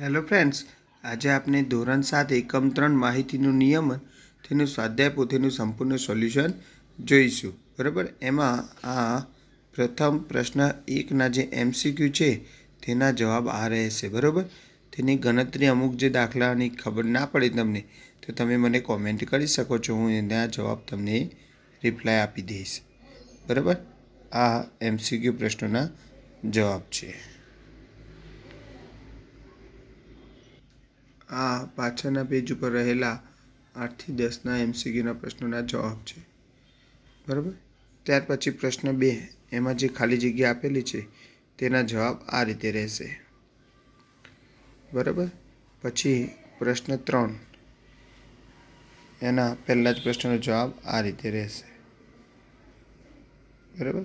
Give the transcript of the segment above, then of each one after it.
Hello friends આજે આપણે ધોરણ સાત એકમ ત્રણ માહિતીનું નિયમન તેનું સ્વાધ્યાય પોથીનું સંપૂર્ણ સોલ્યુશન જોઈશું. બરાબર? એમાં આ પ્રથમ પ્રશ્ન એકના જે એમસીક્યુ છે તેના જવાબ આ રહેશે. બરાબર? તેની ગણતરી અમુક જે દાખલાની ખબર ના પડે તમને, તો તમે મને કોમેન્ટ કરી શકો છો. હું એના જવાબ તમને રિપ્લાય આપી દઈશ. બરાબર? આ એમસીક્યુ પ્રશ્નોના જવાબ છે. આ પાછળના પેજ ઉપર રહેલા આઠથી દસના એમસીક્યુના પ્રશ્નોના જવાબ છે. બરાબર? ત્યાર પછી પ્રશ્ન બે, એમાં જે ખાલી જગ્યા આપેલી છે, તેના જવાબ આ રીતે રહેશે. બરાબર? પછી પ્રશ્ન ત્રણ, એના પહેલાં જ પ્રશ્નનો જવાબ આ રીતે રહેશે. બરાબર?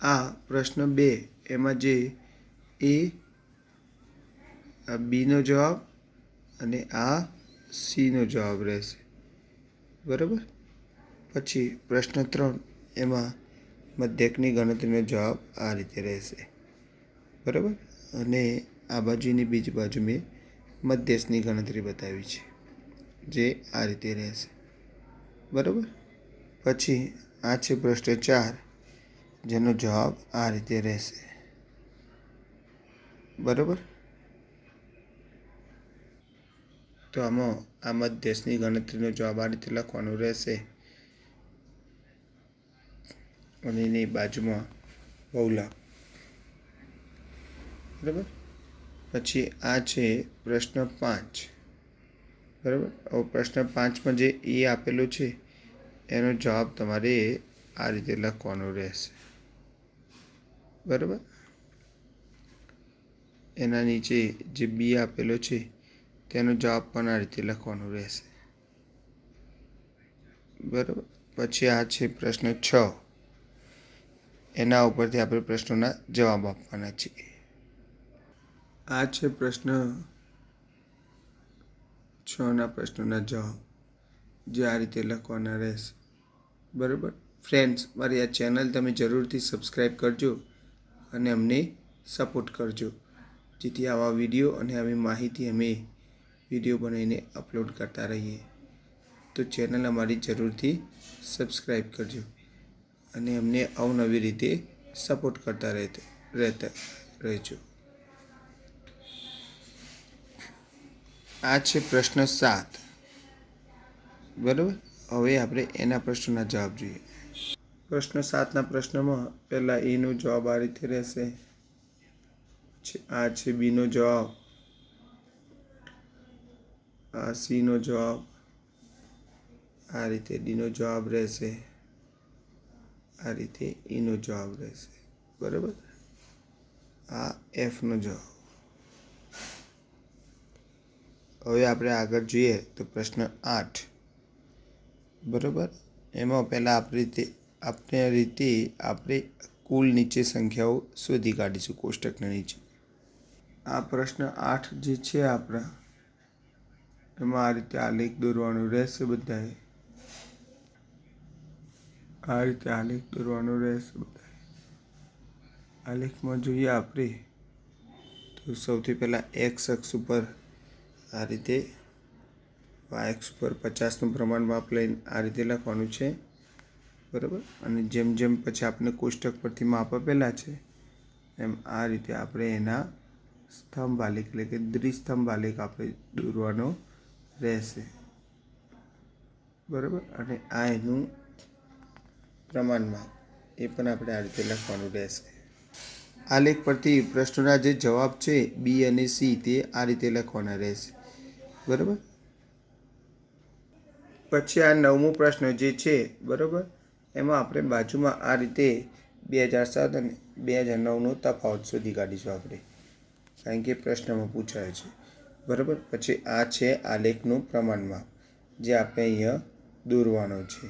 આ પ્રશ્ન બે, એમાં જે એ આ બીનો જવાબ અને આ સીનો જવાબ રહેશે. બરાબર? પછી પ્રશ્ન ત્રણ, એમાં મધ્યકની ગણતરીનો જવાબ આ રીતે રહેશે. બરાબર? અને આ બાજુની બીજી બાજુ મેં મધ્યસ્થની ગણતરી બતાવી છે, જે આ રીતે રહેશે. બરાબર? પછી આ છે પ્રશ્ન ચાર, જેનો જવાબ આ રીતે રહેશે. બરાબર? તો આમાં આ મધ્યસ્થની ગણતરીનો જવાબ આ રીતે લખવાનો રહેશે. અને એની બાજુમાં બહુલા બરાબર? પછી આ છે પ્રશ્ન પાંચ. બરાબર? હવે પ્રશ્ન પાંચમાં જે એ આપેલો છે, એનો જવાબ તમારે આ રીતે લખવાનો રહેશે. બરાબર? એના નીચે જે બી આપેલો છે તેનો જવાબ પણ આ રીતે લખવાનો રહેશે. બરાબર? પછી આ છે પ્રશ્ન છ. એના ઉપરથી આપણે પ્રશ્નોના જવાબ આપવાના છીએ. આ છે પ્રશ્ન છના પ્રશ્નોના જવાબ. જે આ રીતે લખવાના રહેશે. બરાબર? ફ્રેન્ડ્સ, મારી આ ચેનલ તમે જરૂરથી સબસ્ક્રાઈબ કરજો અને અમને સપોર્ટ કરજો. જેથી આવા વીડિયો અને આવી માહિતી અમે વીડિયો બનાવીને અપલોડ કરતા રહીએ. તો ચેનલ અમારી જરૂરથી સબસ્ક્રાઈબ કરજો અને અમને અવનવી રીતે સપોર્ટ કરતા રહેતા રહેજો. આ છે પ્રશ્ન સાત. બરાબર? હવે આપણે એના પ્રશ્નોના જવાબ જોઈએ. પ્રશ્ન સાતના પ્રશ્નમાં પહેલાં એનો જવાબ આ રીતે રહેશે. આ છે બીનો જવાબ. આ સીનો જવાબ આ રીતે ડીનો જવાબ રહેશે. આ રીતે ઈનો જવાબ રહેશે. બરાબર? આ એફનો જવાબ. હવે આપણે આગળ જોઈએ તો પ્રશ્ન આઠ. બરાબર? એમાં પહેલાં આપણી રીતે આપણે રીતે આપણે કુલ નીચે સંખ્યાઓ શોધી કાઢીશું, કોષ્ટકના નીચે. આ પ્રશ્ન આઠ જે છે આપણા એમાં આ રીતે આલેખ દોરવાનું રહેશે બધાએ? આ રીતે આ લેખ દોરવાનું રહેશે બધાએ? આલેખમાં જોઈએ આપણે. તો સૌથી પહેલાં એક્સ અક્ષ ઉપર આ રીતે એક્સ ઉપર પચાસનું પ્રમાણ માપ લઈને આ રીતે લખવાનું છે. બરાબર? અને જેમ જેમ પછી આપણે કોષ્ટક પરથી માપ આપેલા છે, એમ આ રીતે આપણે એના સ્તંભ આલેખ એટલે કે દ્વિસ્તંભ આલેખ આપણે દોરવાનો રહેશે. બરાબર? અને આ એનું પ્રમાણમાં એ પણ આપણે આ રીતે લખવાનું રહેશે. આ લેખ પરથી પ્રશ્નોના જે જવાબ છે, બી અને સી, તે આ રીતે લખવાના રહેશે. બરાબર? પછી આ નવમો પ્રશ્ન જે છે, બરાબર? એમાં આપણે બાજુમાં આ રીતે બે હજાર સાત અને બે હજાર નવનો તફાવત શોધી કાઢીશું આપણે. કારણ કે પ્રશ્નમાં પૂછાય છે. બરાબર? પછી આ છે આલેખનું પ્રમાણમાં, જે આપણે અહીંયા દોરવાનો છે.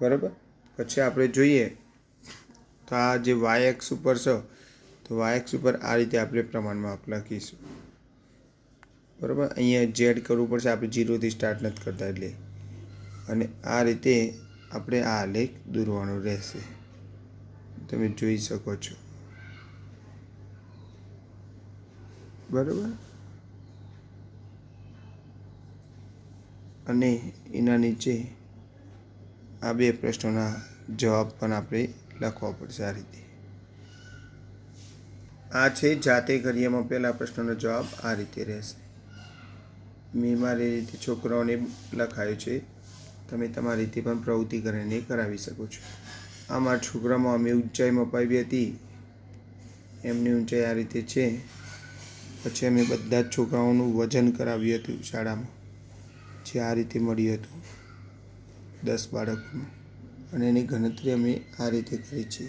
બરાબર? પછી આપણે જોઈએ તો આ જે વાય એક્સ ઉપર છે, તો વાય એક્સ ઉપર આ રીતે આપણે પ્રમાણમાં લખીશું. બરાબર? અહીંયા જેડ કરવું પડશે, આપણે જીરોથી સ્ટાર્ટ નથી કરતા એટલે. અને આ રીતે આપણે આ આલેખ દોરવાનો રહેશે. તમે જોઈ શકો છો. બરાબર? અને એના નીચે આ બે પ્રશ્નોના જવાબ પણ આપણે લખવા પડશે આ રીતે. આ છે જાતે કરીએમાં પહેલા પ્રશ્નનો જવાબ આ રીતે રહેશે. મેં મારી રીતે છોકરાઓને લખાયું છે. તમે તમારી રીતે પણ પ્રવૃત્તિ કરીને કરાવી શકો છો. આમાં છોકરામાં અમે ઊંચાઈ મપાવી હતી. એમની ઊંચાઈ આ રીતે છે. પછી અમે બધા જ છોકરાઓનું વજન કરાવ્યું હતું શાળામાં. જે આ રીતે મળ્યું હતું, દસ બાળકોનું. અને એની ગણતરી અમે આ રીતે કરી છે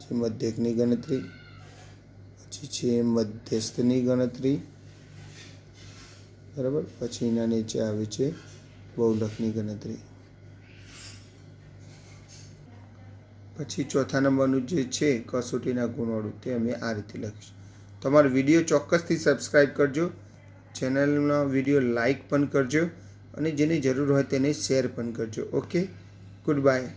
જે મધ્યકની ગણતરી, પછી છે મધ્યસ્થની ગણતરી, બરાબર? પછી એના નીચે આવે છે બહુલકની ગણતરી. પછી ચોથા નંબરનું જે છે કસોટીના ગુણવાળું તે અમે આ રીતે લખીશું. તમારો વીડિયો ચોક્કસથી સબસ્ક્રાઈબ કરજો. ચેનલનો વીડિયો લાઈક પણ કરજો અને જેની જરૂર હોય તેને શેર પણ કરજો. Okay good bye